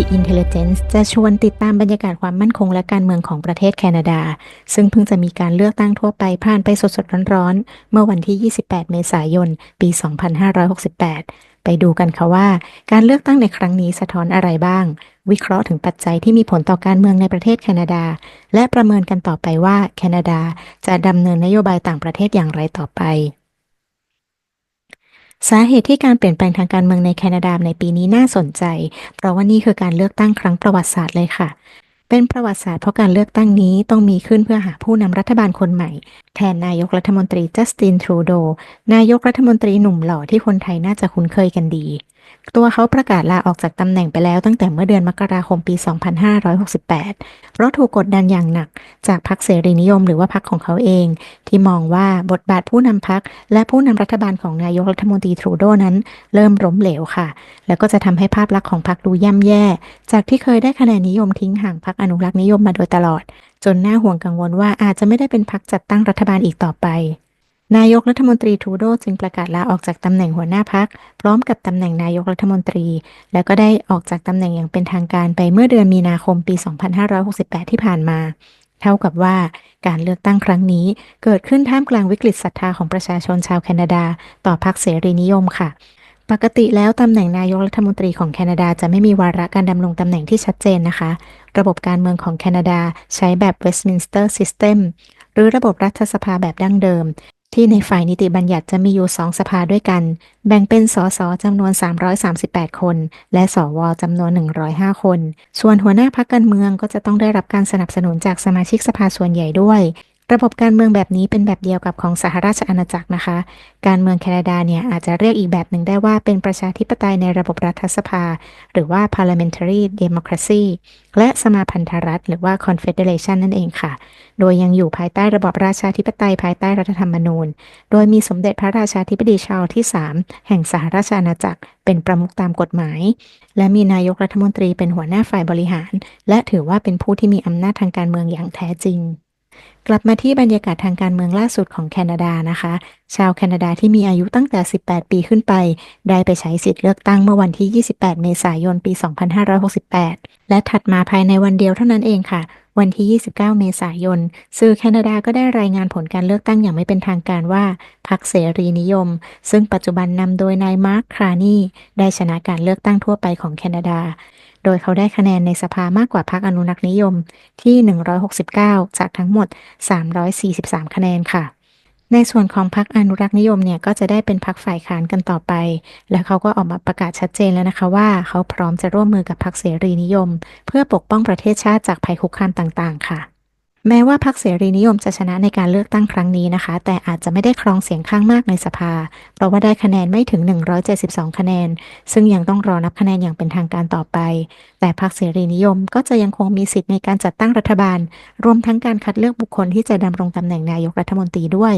The Intelligence จะชวนติดตามบรรยากาศความมั่นคงและการเมืองของประเทศแคนาดา ซึ่งเพิ่งจะมีการเลือกตั้งทั่วไปผ่านไปสดๆร้อนๆ เมื่อวันที่ 28 เมษายน ปี 2568 ไปดูกันค่ะว่า การเลือกตั้งในครั้งนี้สะท้อนอะไรบ้าง วิเคราะห์ถึงปัจจัยที่มีผลต่อการเมืองในประเทศแคนาดา และประเมินกันต่อไปว่าแคนาดาจะดำเนินนโยบายต่างประเทศอย่างไรต่อไป สาเหตุที่การเปลี่ยนแปลงทางการเมืองในแคนาดาในปีนี้น่าสนใจ เพราะว่านี่คือการเลือกตั้งครั้งประวัติศาสตร์เลยค่ะ เป็นประวัติศาสตร์เพราะการเลือกตั้งนี้ต้องมีขึ้นเพื่อหาผู้นำรัฐบาลคนใหม่ แทนนายกรัฐมนตรีจัสตินทรูโด นายกรัฐมนตรีหนุ่มหล่อที่คนไทยน่าจะคุ้นเคยกันดี ตัวเขาประกาศลาออกจากตำแหน่งไปแล้วตั้งแต่เมื่อเดือนมกราคมปี 2568 เพราะถูกกดดันอย่างหนักจากพรรคเสรีนิยมหรือว่าพรรคของเขาเอง ที่มองว่าบทบาทผู้นำพรรคและผู้นำรัฐบาลของนายกรัฐมนตรีทรูโดนั้น เริ่มล้มเหลวค่ะ แล้วก็จะทำให้ภาพลักษณ์ของพรรคดูย่ำแย่ จากที่เคยได้คะแนนนิยมทิ้งห่างพรรคอนุรักษ์นิยมมาโดยตลอด จนน่าห่วงกังวลว่าอาจจะไม่ได้เป็นพรรคจัดตั้งรัฐบาลอีกต่อไป นายกรัฐมนตรีทูโดจึงประกาศลาออกจากตำแหน่งหัวหน้าพัก พร้อมกับตำแหน่งนายกรัฐมนตรี แล้วก็ได้ออกจากตำแหน่งอย่างเป็นทางการไปเมื่อเดือนมีนาคมปี 2568 ที่ผ่านมา เท่ากับว่าการเลือกตั้งครั้งนี้เกิดขึ้นท่ามกลางวิกฤตศรัทธาของประชาชนชาวแคนาดา ต่อพรรคเสรีนิยมค่ะปกติแล้วตำแหน่งนายกรัฐมนตรีของแคนาดาจะไม่มีวาระการดำรงตำแหน่งที่ชัดเจนนะคะ ระบบการเมืองของแคนาดาใช้แบบ Westminster System หรือระบบรัฐสภาแบบดั้งเดิม ที่ในฝ่ายนิติบัญญัติจะมีอยู่สองสภาด้วยกัน แบ่งเป็นสสจำนวน 338 คน และสวจำนวน 105 คน ส่วนหัวหน้าพักการเมืองก็จะต้องได้รับการสนับสนุนจากสมาชิกสภาส่วนใหญ่ด้วย ระบบการเมืองแบบนี้เป็นแบบเดียวกับของสหราชอาณาจักรนะคะ การเมืองแคนาดาเนี่ยอาจจะเรียกอีกแบบหนึ่งได้ว่าเป็นประชาธิปไตยในระบบรัฐสภา หรือว่า parliamentary democracy และสมาพันธรัฐ หรือว่า confederation นั่นเองค่ะ โดยยังอยู่ภายใต้ระบบราชาธิปไตยภายใต้รัฐธรรมนูญ โดยมีสมเด็จพระราชาธิบดีชาร์ลที่ 3 แห่งสหราชอาณาจักร เป็นประมุขตามกฎหมาย และมีนายกรัฐมนตรีเป็นหัวหน้าฝ่ายบริหาร และถือว่าเป็นผู้ที่มีอำนาจทางการเมืองอย่างแท้จริง กลับมาที่บรรยากาศทางการเมืองล่าสุดของแคนาดานะคะ ชาวแคนาดาที่มีอายุตั้งแต่ 18 ปีขึ้นไป ได้ไปใช้สิทธิ์เลือกตั้งเมื่อวันที่ 28 เมษายน ปี 2568 และถัดมาภายในวันเดียวเท่านั้นเองค่ะ วันที่ 29 เมษายน สื่อแคนาดาก็ได้รายงานผลการเลือกตั้งอย่างไม่เป็นทางการว่าพรรคเสรีนิยม ซึ่งปัจจุบันนำโดยนายมาร์คครานีได้ชนะการเลือกตั้งทั่วไปของแคนาดา โดยเขาได้คะแนนในสภามากกว่าพรรคอนุรักษ์นิยมที่ 169 จากทั้งหมด 343 คะแนนค่ะ ในส่วนของพรรคอนุรักษ์นิยมเนี่ยก็จะได้เป็นพรรคฝ่ายค้านกันต่อไป และเขาก็ออกมาประกาศชัดเจนแล้วนะคะว่า เขาพร้อมจะร่วมมือกับพรรคเสรีนิยม เพื่อปกป้องประเทศชาติจากภัยคุกคามต่าง ๆ ค่ะ แม้ว่าพรรคเสรีนิยมจะชนะในการเลือกตั้งครั้งนี้นะคะ แต่อาจจะไม่ได้ครองเสียงข้างมากในสภา เพราะว่าได้คะแนนไม่ถึง 172 คะแนน ซึ่งยังต้องรอนับคะแนนอย่างเป็นทางการต่อไป แต่พรรคเสรีนิยมก็จะยังคงมีสิทธิ์ในการจัดตั้งรัฐบาล รวมทั้งการคัดเลือกบุคคลที่จะดำรงตำแหน่งนายกรัฐมนตรีด้วย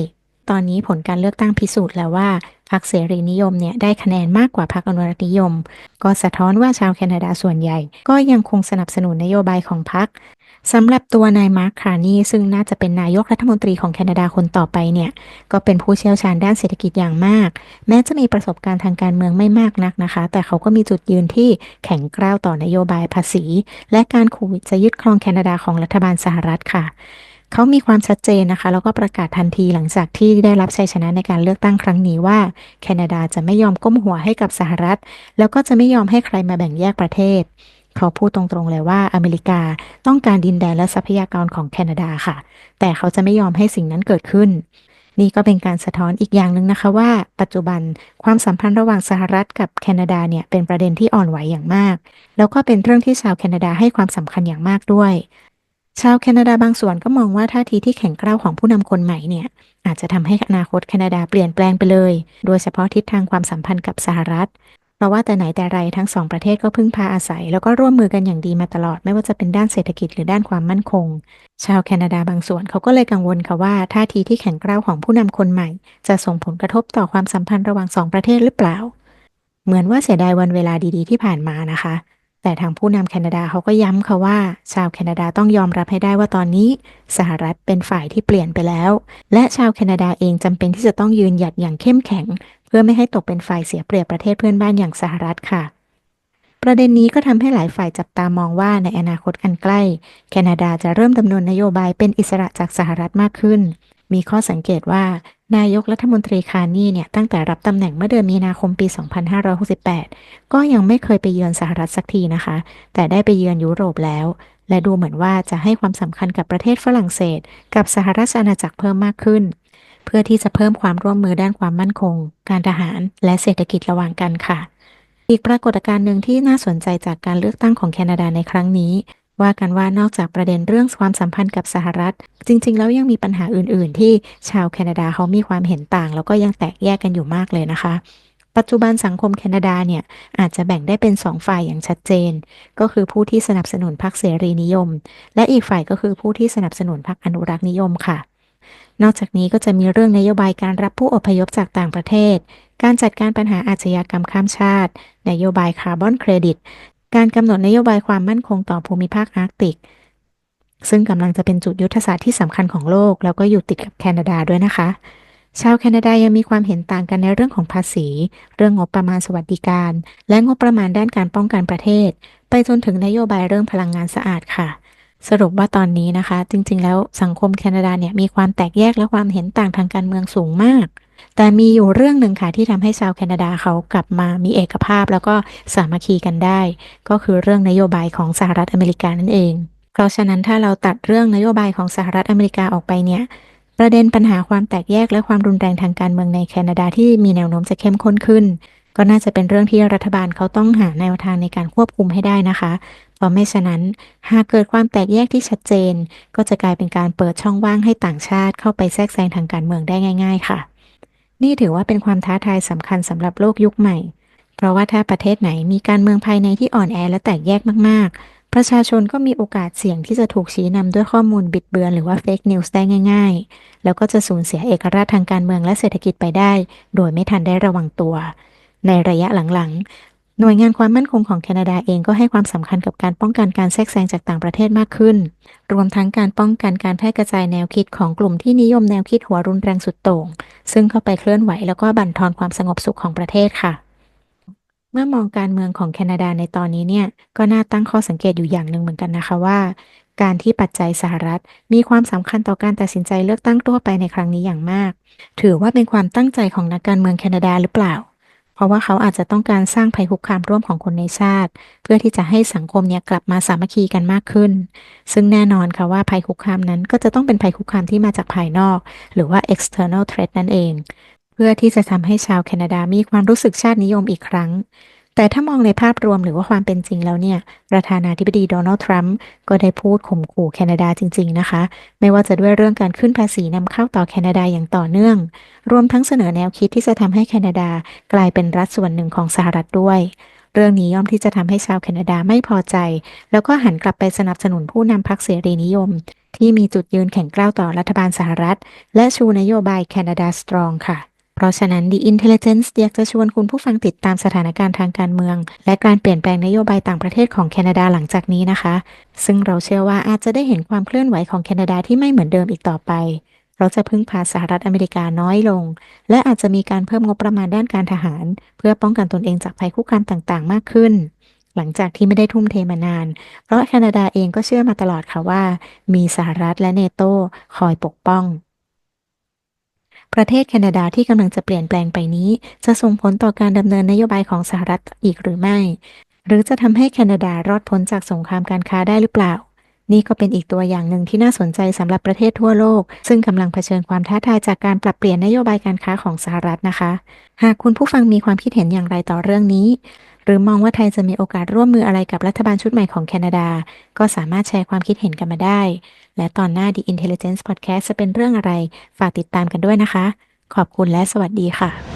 ตอนนี้ผลการเลือกตั้งพิสูจน์แล้วว่าพรรคเสรีนิยมเนี่ยได้คะแนนมากกว่าพรรคอนุรักษนิยม ก็สะท้อนว่าชาวแคนาดาส่วนใหญ่ ก็ยังคงสนับสนุนนโยบายของพรรคสำหรับตัวนายมาร์คคารนีซึ่งน่าจะเป็นนายกรัฐมนตรีของแคนาดาคนต่อไปเนี่ย ก็เป็นผู้เชี่ยวชาญด้านเศรษฐกิจอย่างมาก แม้จะมีประสบการณ์ทางการเมืองไม่มากนักนะคะ แต่เขาก็มีจุดยืนที่แข็งกร้าวต่อนโยบายภาษี และการขู่จะยึดครองแคนาดาของรัฐบาลสหรัฐค่ะ เขามีความชัดเจนนะคะ แล้วก็ประกาศทันทีหลังจากที่ได้รับชัยชนะในการเลือกตั้งครั้งนี้ว่า แคนาดาจะไม่ยอมก้มหัวให้กับสหรัฐ แล้วก็จะไม่ยอมให้ใครมาแบ่งแยกประเทศ เขาพูดตรงๆเลยว่าอเมริกาต้องการดินแดนและทรัพยากรของแคนาดาค่ะ แต่เขาจะไม่ยอมให้สิ่งนั้นเกิดขึ้นนี่ก็เป็นการสะท้อนอีกอย่างหนึ่งนะคะว่า ปัจจุบันความสัมพันธ์ระหว่างสหรัฐกับแคนาดาเนี่ยเป็นประเด็นที่อ่อนไหวอย่างมาก แล้วก็เป็นเรื่องที่ชาวแคนาดาให้ความสำคัญอย่างมากด้วย ชาวแคนาดาบางส่วนก็มองว่าท่าทีที่แข็งกร้าวของผู้นำคนใหม่เนี่ย อาจจะทำให้อนาคตแคนาดาเปลี่ยนแปลงไปเลย โดยเฉพาะทิศทางความสัมพันธ์กับสหรัฐ เพราะว่าแต่ไหนแต่ไรทั้งสองประเทศก็พึ่งพาอาศัย แล้วก็ร่วมมือกันอย่างดีมาตลอด ไม่ว่าจะเป็นด้านเศรษฐกิจหรือด้านความมั่นคง ชาวแคนาดาบางส่วนเขาก็เลยกังวลค่ะว่าท่าทีที่แข็งกร้าวของผู้นำคนใหม่ จะส่งผลกระทบต่อความสัมพันธ์ระหว่างสองประเทศหรือเปล่า เหมือนว่าเสียดายวันเวลาดีๆ ที่ผ่านมานะคะ แต่ทางผู้นำแคนาดาเขาก็ย้ำค่ะว่า ชาวแคนาดาต้องยอมรับให้ได้ว่าตอนนี้ สหรัฐเป็นฝ่ายที่เปลี่ยนไปแล้ว และชาวแคนาดาเองจำเป็นที่จะต้องยืนหยัดอย่างเข้มแข็ง เพื่อไม่ให้ตกเป็นฝ่ายเสียเปรียบประเทศเพื่อนบ้านอย่างสหรัฐค่ะ ประเด็นนี้ก็ทำให้หลายฝ่ายจับตามองว่าในอนาคตอันใกล้ แคนาดาจะเริ่มดำเนินนโยบายเป็นอิสระจากสหรัฐมากขึ้น มีข้อสังเกตว่านายกรัฐมนตรีคาร์นี่เนี่ยตั้งแต่รับตำแหน่งเมื่อเดือนมีนาคมปี 2568 ก็ยังไม่เคยไปเยือนสหรัฐสักทีนะคะ แต่ได้ไปเยือนยุโรปแล้ว และดูเหมือนว่าจะให้ความสำคัญกับประเทศฝรั่งเศส กับสหรัฐอาณาจักรเพิ่มมากขึ้น เพื่อที่จะเพิ่มความร่วมมือด้านความมั่นคง การทหาร และเศรษฐกิจระหว่างกันค่ะ อีกปรากฏการณ์หนึ่งที่น่าสนใจจากการเลือกตั้งของแคนาดาในครั้งนี้ ว่ากันว่านอกจากประเด็นเรื่องความสัมพันธ์กับสหรัฐ จริง ๆ แล้วยังมีปัญหาอื่น ๆ ที่ชาวแคนาดาเขามีความเห็นต่าง แล้วก็ยังแตกแยกกันอยู่มากเลยนะคะปัจจุบันสังคมแคนาดาเนี่ย อาจจะแบ่งได้เป็นสองฝ่ายอย่างชัดเจน ก็คือผู้ที่สนับสนุนพรรคเสรีนิยม และอีกฝ่ายก็คือผู้ที่สนับสนุนพรรคอนุรักษ์นิยมค่ะ นอกจากนี้ก็จะมีเรื่องนโยบายการรับผู้อพยพจากต่างประเทศ การจัดการปัญหาอาชญากรรมข้ามชาติ นโยบายคาร์บอนเครดิต การกำหนดนโยบายความมั่นคงต่อภูมิภาคอาร์กติก ซึ่งกำลังจะเป็นจุดยุทธศาสตร์ที่สำคัญของโลก แล้วก็อยู่ติดกับแคนาดาด้วยนะคะ ชาวแคนาดายังมีความเห็นต่างกันในเรื่องของภาษี เรื่องงบประมาณสวัสดิการ และงบประมาณด้านการป้องกันประเทศ ไปจนถึงนโยบายเรื่องพลังงานสะอาดค่ะสรุปว่าตอนนี้นะคะ จริงๆ แล้วสังคมแคนาดาเนี่ยมีความแตกแยกและความเห็นต่างทางการเมืองสูงมาก แต่มีอยู่เรื่องหนึ่งค่ะที่ทำให้ชาวแคนาดาเขากลับมามีเอกภาพแล้วก็สามัคคีกันได้ ก็คือเรื่องนโยบายของสหรัฐอเมริกานั่นเอง เพราะฉะนั้นถ้าเราตัดเรื่องนโยบายของสหรัฐอเมริกาออกไปเนี่ยประเด็นปัญหาความแตกแยกและความรุนแรงทางการเมืองในแคนาดาที่มีแนวโน้มจะเข้มข้นขึ้น ก็น่าจะเป็นเรื่องที่รัฐบาลเขาต้องหาแนวทางในการควบคุมให้ได้นะคะเพราะไม่ฉะนั้นหากเกิดความแตกแยกที่ชัดเจน ก็จะกลายเป็นการเปิดช่องว่างให้ต่างชาติเข้าไปแทรกแซงทางการเมืองได้ง่าย ๆ ค่ะ นี่ถือว่าเป็นความท้าทายสำคัญสำหรับโลกยุคใหม่ เพราะว่าถ้าประเทศไหนมีการเมืองภายในที่อ่อนแอและแตกแยกมาก ๆ ประชาชนก็มีโอกาสเสี่ยงที่จะถูกชี้นำด้วยข้อมูลบิดเบือนหรือว่าเฟกนิวส์ได้ง่าย ๆ แล้วก็จะสูญเสียเอกราชทางการเมืองและเศรษฐกิจไปได้ โดยไม่ทันได้ระวังตัว ในระยะหลัง ๆ หน่วยงานความมั่นคงของแคนาดาเองก็ให้ความสำคัญกับการป้องกันการแทรกแซงจากต่างประเทศมากขึ้น รวมทั้งการป้องกันการแพร่กระจายแนวคิดของกลุ่มที่นิยมแนวคิดหัวรุนแรงสุดโต่ง ซึ่งเข้าไปเคลื่อนไหวแล้วก็บั่นทอนความสงบสุขของประเทศค่ะ เมื่อมองการเมืองของแคนาดาในตอนนี้เนี่ย ก็น่าตั้งข้อสังเกตอยู่อย่างหนึ่งเหมือนกันนะคะว่า การที่ปัจจัยสหรัฐ มีความสำคัญต่อการตัดสินใจเลือกตั้งทั่วไปในครั้งนี้อย่างมาก ถือว่าเป็นความตั้งใจของนักการเมืองแคนาดาหรือเปล่า เพราะว่าเขาอาจจะต้องการสร้างภัยคุกคามร่วมของคนในชาติ เพื่อที่จะให้สังคมเนี่ยกลับมาสามัคคีกันมากขึ้น ซึ่งแน่นอนค่ะว่าภัยคุกคามนั้นก็จะต้องเป็นภัยคุกคามที่มาจากภายนอก หรือว่า external threat นั่นเอง เพื่อที่จะทำให้ชาวแคนาดามีความรู้สึกชาตินิยมอีกครั้ง แต่ถ้ามองในภาพรวมหรือว่าความเป็นจริงแล้วเนี่ย ประธานาธิบดีโดนัลด์ทรัมป์ก็ได้พูดข่มขู่แคนาดาจริง ๆ นะคะ ไม่ว่าจะด้วยเรื่องการขึ้นภาษีนำเข้าต่อแคนาดาอย่างต่อเนื่อง รวมทั้งเสนอแนวคิดที่จะทำให้แคนาดากลายเป็นรัฐส่วนหนึ่งของสหรัฐด้วย เรื่องนี้ย่อมที่จะทำให้ชาวแคนาดาไม่พอใจ แล้วก็หันกลับไปสนับสนุนผู้นำพรรคเสรีนิยม ที่มีจุดยืนแข็งกร้าวต่อรัฐบาลสหรัฐ และชูนโยบายแคนาดาสตรองค่ะ ราะฉะนั้น The Intelligence อยากจะชวนคุณผู้ฟังติดตามสถานการณ์ทางการเมือง และการเปลี่ยนแปลงนโยบายต่างประเทศของแคนาดาหลังจากนี้นะคะ ซึ่งเราเชื่อว่าอาจจะได้เห็นความเคลื่อนไหวของแคนาดาที่ไม่เหมือนเดิมอีกต่อไป เราจะพึ่งพาสหรัฐอเมริกาน้อยลง และอาจจะมีการเพิ่มงบประมาณด้านการทหาร เพื่อป้องกันตนเองจากภัยคุกคามต่างๆ มากขึ้นหลังจากที่ไม่ได้ทุ่มเทมานาน เพราะแคนาดาเองก็เชื่อมาตลอดค่ะว่า มีสหรัฐและเนโตคอยปกป้อง ประเทศแคนาดาที่กำลังจะเปลี่ยนแปลงไปนี้ จะส่งผลต่อการดำเนินนโยบายของสหรัฐอีกหรือไม่ หรือจะทำให้แคนาดารอดพ้นจากสงครามการค้าได้หรือเปล่า นี่ก็เป็นอีกตัวอย่างหนึ่งที่น่าสนใจสำหรับประเทศทั่วโลก ซึ่งกำลังเผชิญความท้าทายจากการปรับเปลี่ยนนโยบายการค้าของสหรัฐนะคะ หากคุณผู้ฟังมีความคิดเห็นอย่างไรต่อเรื่องนี้ หรือมองว่าไทยจะมีโอกาสร่วมมืออะไรกับรัฐบาลชุดใหม่ของแคนาดา ก็สามารถแชร์ความคิดเห็นกันมาได้ และตอนหน้า The Intelligence Podcast จะเป็นเรื่องอะไร ฝากติดตามกันด้วยนะคะ ขอบคุณและสวัสดีค่ะ